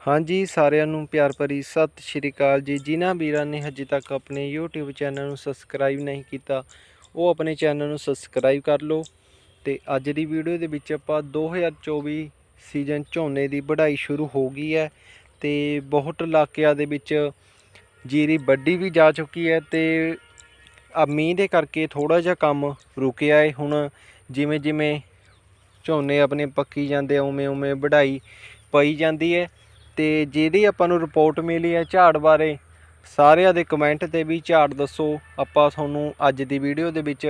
ਹਾਂਜੀ, ਸਾਰਿਆਂ ਨੂੰ ਪਿਆਰ ਭਰੀ ਸਤਿ ਸ਼੍ਰੀ ਅਕਾਲ ਜੀ। ਜਿਨ੍ਹਾਂ ਵੀਰਾਂ ਨੇ ਹਜੇ ਤੱਕ ਆਪਣੇ YouTube ਚੈਨਲ ਨੂੰ ਸਬਸਕ੍ਰਾਈਬ ਨਹੀਂ ਕੀਤਾ, ਉਹ ਆਪਣੇ ਚੈਨਲ ਨੂੰ ਸਬਸਕ੍ਰਾਈਬ ਕਰ ਲਓ ਤੇ ਅੱਜ ਦੀ ਵੀਡੀਓ ਦੇ ਵਿੱਚ ਆਪਾਂ 2024 ਸੀਜ਼ਨ ਝੋਨੇ ਦੀ ਵਢਾਈ ਸ਼ੁਰੂ ਹੋ ਗਈ ਹੈ ਤੇ ਬਹੁਤ ਇਲਾਕਿਆਂ ਦੇ ਵਿੱਚ ਜੀਰੀ ਵੱਡੀ ਵੀ ਜਾ ਚੁੱਕੀ ਹੈ ਤੇ ਆ ਮੀਂਹ ਦੇ ਕਰਕੇ ਥੋੜਾ ਜਿਹਾ ਕੰਮ ਰੁਕਿਆ ਹੈ ਹੁਣ। ਜਿਵੇਂ ਜਿਵੇਂ ਝੋਨੇ ਆਪਣੇ ਪੱਕੀ ਜਾਂਦੇ ਉਵੇਂ ਉਵੇਂ ਵਢਾਈ ਪਈ ਜਾਂਦੀ ਹੈ। ਤੇ ਜਿਹਦੀ ਆਪਾਂ ਨੂੰ ਰਿਪੋਰਟ ਮਿਲੀ ਹੈ ਝਾੜ ਬਾਰੇ, ਸਾਰਿਆਂ ਦੇ ਕਮੈਂਟ ਤੇ ਵੀ ਝਾੜ ਦੱਸੋ। ਆਪਾਂ ਤੁਹਾਨੂੰ ਅੱਜ ਦੀ ਵੀਡੀਓ ਦੇ ਵਿੱਚ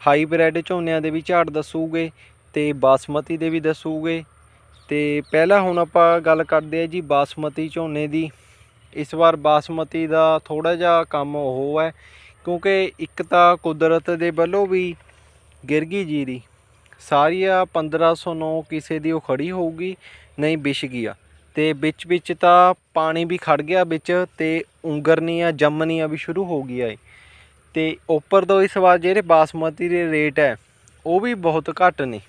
ਹਾਈਬ੍ਰਿਡ ਝੋਨਿਆਂ ਦੇ ਵੀ ਝਾੜ ਦੱਸੂਗੇ ਤੇ ਬਾਸਮਤੀ ਦੇ ਵੀ ਦੱਸੂਗੇ। ਤੇ ਪਹਿਲਾਂ ਹੁਣ ਆਪਾਂ ਗੱਲ ਕਰਦੇ ਆ ਜੀ ਬਾਸਮਤੀ ਝੋਨੇ ਦੀ। ਇਸ ਵਾਰ ਬਾਸਮਤੀ ਦਾ ਥੋੜਾ ਜਿਹਾ ਕੰਮ ਉਹ ਹੈ, ਕਿਉਂਕਿ ਇੱਕ ਤਾਂ ਕੁਦਰਤ ਦੇ ਵੱਲੋਂ ਵੀ ਗਿਰ ਗਈ ਜੀਰੀ। ਸਾਰੀਆਂ 1509 ਕਿਸੇ ਦੀ ਉਹ ਖੜੀ ਹੋਊਗੀ, ਨਹੀਂ ਵਿਛ ਗਿਆ। ਤੇ ਵਿੱਚ ਵਿੱਚ ਤਾਂ ਪਾਣੀ ਵੀ ਖੜ ਗਿਆ ਵਿੱਚ ਤੇ ਉਂਗਰਨੀਆਂ ਜੰਮਣੀਆਂ ਵੀ ਸ਼ੁਰੂ ਹੋ ਗਈਆਂ ਏ। ਤੇ ਉੱਪਰ ਤੋਂ ਇਸ ਵਾਰ ਜਿਹੜੇ ਬਾਸਮਤੀ ਦੇ ਰੇਟ ਹੈ, ਉਹ ਵੀ ਬਹੁਤ ਘੱਟ ਨੇ।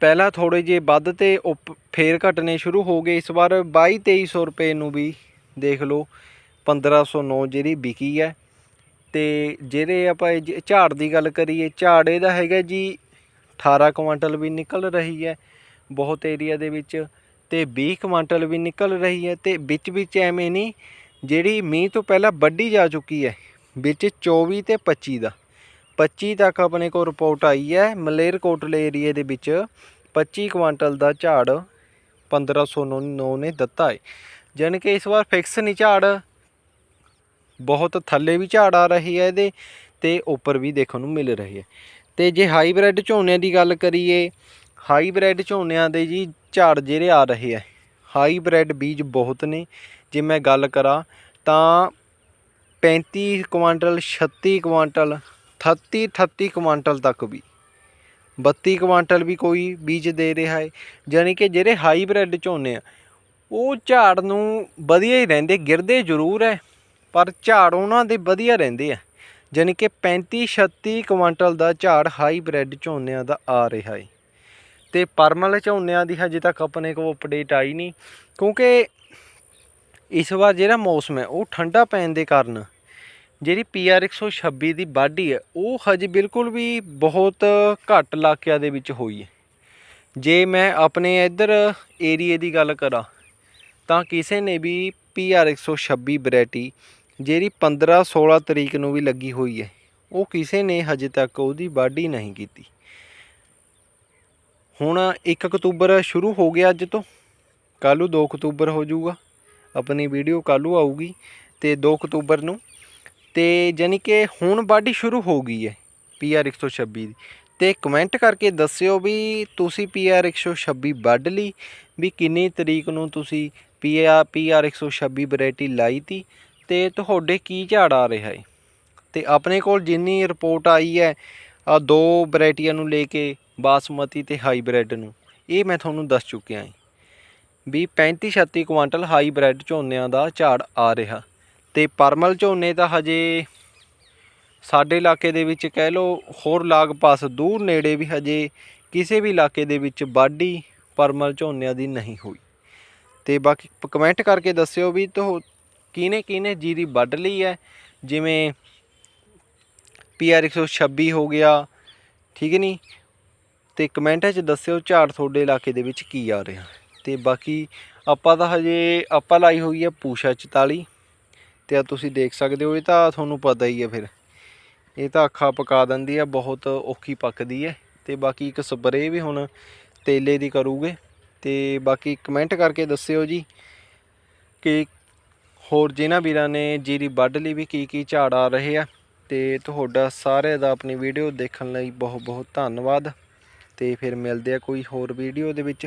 ਪਹਿਲਾਂ ਥੋੜੇ ਜਿਹੇ ਵੱਧ ਤੇ ਉੱਪ- ਫੇਰ ਘਟਨੇ ਸ਼ੁਰੂ ਹੋ ਗਏ। ਇਸ ਵਾਰ 22 2300 ਰੁਪਏ ਨੂੰ ਵੀ ਦੇਖ ਲਓ 1509 ਜਿਹੜੀ ਵਿਕੀ ਹੈ। ਤੇ ਜਿਹੜੇ ਆਪਾਂ ਇਹ ਝਾੜ ਦੀ ਗੱਲ ਕਰੀਏ, ਝਾੜ ਇਹਦਾ ਹੈਗਾ ਜੀ 18 ਕੁਇੰਟਲ ਵੀ ਨਿਕਲ ਰਹੀ ਹੈ। ਬਹੁਤ ਏਰੀਆ ਦੇ ਵਿੱਚ ਤੇ 20 ਕੁਇੰਟਲ ਵੀ ਨਿਕਲ ਰਹੀ ਹੈ ਤੇ ਵਿੱਚ ਵਿੱਚ ਐਵੇਂ ਨਹੀਂ, ਜਿਹੜੀ ਮੀਂਹ ਤੋਂ ਪਹਿਲਾਂ ਵੱਢੀ ਜਾ ਚੁੱਕੀ ਹੈ, ਵਿੱਚ 24 ਤੇ 25 ਦਾ। 25 ਤੱਕ ਆਪਣੇ ਕੋਲ ਰਿਪੋਰਟ ਆਈ ਹੈ ਮਲੇਰਕੋਟਲੇ ਏਰੀਏ ਦੇ ਵਿੱਚ 25 ਕੁਇੰਟਲ ਦਾ ਝਾੜ 1509 ਨੇ ਦਿੱਤਾ ਹੈ। ਜਾਣੀ ਕਿ ਇਸ ਵਾਰ ਫਿਕਸ ਨਹੀਂ ਝਾੜ, ਬਹੁਤ ਥੱਲੇ ਵੀ ਝਾੜ ਆ ਰਹੀ ਹੈ ਇਹਦੇ ਤੇ ਉੱਪਰ ਵੀ ਦੇਖਣ ਨੂੰ ਮਿਲ ਰਹੀ ਹੈ। ਤੇ ਜੇ ਹਾਈਬ੍ਰਿਡ ਝੋਨਿਆਂ ਦੀ ਗੱਲ ਕਰੀਏ ਹਾਈਬ੍ਰਿਡ ਝੋਨਿਆਂ ਦੇ ਜੀ ਝਾੜ ਜਿਹੜੇ ਆ ਰਹੇ ਆ, ਹਾਈਬ੍ਰਿਡ ਬੀਜ ਬਹੁਤ ਨੇ, ਜੇ ਮੈਂ ਗੱਲ ਕਰਾਂ ਤਾਂ 35 ਕੁਆਂਟਲ 36 ਕੁਆਂਟਲ 38 38 ਕੁਆਂਟਲ ਤੱਕ ਵੀ 32 ਕੁਆਂਟਲ ਵੀ ਕੋਈ ਬੀਜ ਦੇ ਰਿਹਾ ਹੈ ਯਾਨੀ ਕਿ ਜਿਹੜੇ ਹਾਈਬ੍ਰਿਡ ਝੋਨੇ ਆ, ਉਹ ਝਾੜ ਨੂੰ ਵਧੀਆ ਹੀ ਰਹਿੰਦੇ, ਗਿਰਦੇ ਜ਼ਰੂਰ ਹੈ, ਪਰ ਝਾੜ ਉਹਨਾਂ ਦੇ ਵਧੀਆ ਰਹਿੰਦੇ ਆ ਯਾਨੀ ਕਿ 35 36 ਕੁਆਂਟਲ ਦਾ ਝਾੜ ਹਾਈਬ੍ਰਿਡ ਝੋਨਿਆਂ ਦਾ ਆ ਰਿਹਾ ਹੈ। ਤੇ ਪਰਮਲ ਝੋਨਿਆਂ ਦੀ ਹਜੇ ਤੱਕ ਆਪਣੇ ਕੋਲ ਅਪਡੇਟ ਆਈ ਨਹੀਂ, ਕਿਉਂਕਿ ਇਸ ਵਾਰ ਜਿਹੜਾ ਮੌਸਮ ਹੈ, ਉਹ ਠੰਡਾ ਪੈਣ ਦੇ ਕਾਰਨ ਜਿਹੜੀ PR 126 ਦੀ ਵਾਢੀ ਹੈ, ਉਹ ਹਜੇ ਬਿਲਕੁਲ ਵੀ ਬਹੁਤ ਘੱਟ ਇਲਾਕਿਆਂ ਦੇ ਵਿੱਚ ਹੋਈ ਹੈ। ਜੇ ਮੈਂ ਆਪਣੇ ਇੱਧਰ ਏਰੀਏ ਦੀ ਗੱਲ ਕਰਾਂ, ਤਾਂ ਕਿਸੇ ਨੇ ਵੀ PR 126 ਵੈਰਾਈਟੀ ਜਿਹੜੀ 15 16 ਤਰੀਕ ਨੂੰ ਵੀ ਲੱਗੀ ਹੋਈ ਹੈ, ਉਹ ਕਿਸੇ ਨੇ ਹਜੇ ਤੱਕ ਉਹਦੀ ਵਾਢੀ ਨਹੀਂ ਕੀਤੀ। ਹੁਣ 1 ਅਕਤੂਬਰ ਸ਼ੁਰੂ ਹੋ ਗਿਆ ਅੱਜ ਤੋਂ। ਕੱਲ੍ਹ ਨੂੰ 2 ਅਕਤੂਬਰ ਹੋ ਜਾਊਗਾ। ਆਪਣੀ ਵੀਡੀਓ ਕੱਲ੍ਹ ਨੂੰ ਆਊਗੀ ਤੇ 2 ਅਕਤੂਬਰ ਨੂੰ। ਤੇ ਯਾਨੀ ਕਿ ਹੁਣ ਵਾਢੀ ਸ਼ੁਰੂ ਹੋ ਗਈ ਹੈ PR 126 ਦੀ। ਤੇ ਕਮੈਂਟ ਕਰਕੇ ਦੱਸਿਓ ਵੀ ਤੁਸੀਂ PR 126 ਵੱਢ ਲਈ, ਵੀ ਕਿੰਨੀ ਤਰੀਕ ਨੂੰ ਤੁਸੀਂ PR PR 126 ਵੈਰਾਈਟੀ ਲਾਈ ਤੀ ਤੇ ਤੁਹਾਡੇ ਕੀ ਝਾੜ ਆ ਰਿਹਾ ਹੈ? ਤੇ ਆਪਣੇ ਕੋਲ ਜਿੰਨੀ ਰਿਪੋਰਟ ਆਈ ਹੈ ਆ ਦੋ ਵੈਰਾਈਟੀਆਂ ਨੂੰ ਲੈ ਕੇ ਬਾਸਮਤੀ ਤੇ ਹਾਈਬ੍ਰਿਡ ਨੂੰ। ਇਹ ਮੈਂ ਤੁਹਾਨੂੰ ਦੱਸ ਚੁੱਕਿਆ ਹਾਂ ਵੀ 35 36 ਕੁਆਂਟਲ ਹਾਈਬ੍ਰਿਡ ਝੋਨਿਆਂ ਦਾ ਝਾੜ ਆ ਰਿਹਾ। ਤੇ ਪਰਮਲ ਝੋਨੇ ਤਾਂ ਹਜੇ ਸਾਡੇ ਇਲਾਕੇ ਦੇ ਵਿੱਚ ਕਹਿ ਲਓ ਹੋਰ ਲਾਗ ਪਾਸ ਦੂਰ ਨੇੜੇ ਵੀ ਹਜੇ ਕਿਸੇ ਵੀ ਇਲਾਕੇ ਦੇ ਵਿੱਚ ਵਾਢੀ ਪਰਮਲ ਝੋਨਿਆਂ ਦੀ ਨਹੀਂ ਹੋਈ। ਤੇ ਬਾਕੀ ਕਮੈਂਟ ਕਰਕੇ ਦੱਸਿਓ ਵੀ ਤੋ ਕਿਹਨੇ ਕਿਹਨੇ ਜੀਰੀ ਵੱਢ ਲਈ ਹੈ ਜਿਵੇਂ PR 126 ਹੋ ਗਿਆ, ਠੀਕ ਨਹੀਂ ਤੇ ਕਮੈਂਟਾਂ 'ਚ ਦੱਸਿਓ ਝਾੜ ਤੁਹਾਡੇ ਇਲਾਕੇ ਦੇ ਵਿੱਚ ਕੀ ਆ ਰਿਹਾ। ਤੇ ਬਾਕੀ ਆਪਾਂ ਤਾਂ ਹਜੇ ਆਪਾਂ ਲਾਈ ਹੋਈ ਹੈ ਪੂਸ਼ਾ 44 ਤੇ ਆ ਤੁਸੀਂ ਦੇਖ ਸਕਦੇ ਹੋ, ਇਹ ਤਾਂ ਤੁਹਾਨੂੰ ਪਤਾ ਹੀ ਹੈ ਫਿਰ। ਇਹ ਤਾਂ ਅੱਖਾਂ ਪਕਾ ਦਿੰਦੀ ਆ, ਬਹੁਤ ਔਖੀ ਪੱਕਦੀ ਹੈ ਤੇ ਬਾਕੀ ਇੱਕ ਸਪਰੇਅ ਵੀ ਹੁਣ ਤੇਲੇ ਦੀ ਕਰੂਗੇ। ਤੇ ਬਾਕੀ ਕਮੈਂਟ ਕਰਕੇ ਦੱਸਿਓ ਜੀ ਕਿ ਹੋਰ ਜਿਨ੍ਹਾਂ ਵੀਰਾਂ ਨੇ ਜੀਰੀ ਵੱਢ ਲਈ ਵੀ ਕੀ ਕੀ ਝਾੜ ਆ ਰਹੇ ਆ। ਤੇ ਤੁਹਾਡਾ ਸਾਰਿਆਂ ਦਾ ਆਪਣੀ ਵੀਡੀਓ ਦੇਖਣ ਲਈ ਬਹੁਤ ਬਹੁਤ ਧੰਨਵਾਦ। ਤੇ ਫਿਰ ਮਿਲਦੇ ਆ ਕੋਈ ਹੋਰ ਵੀਡੀਓ ਦੇ ਵਿੱਚ।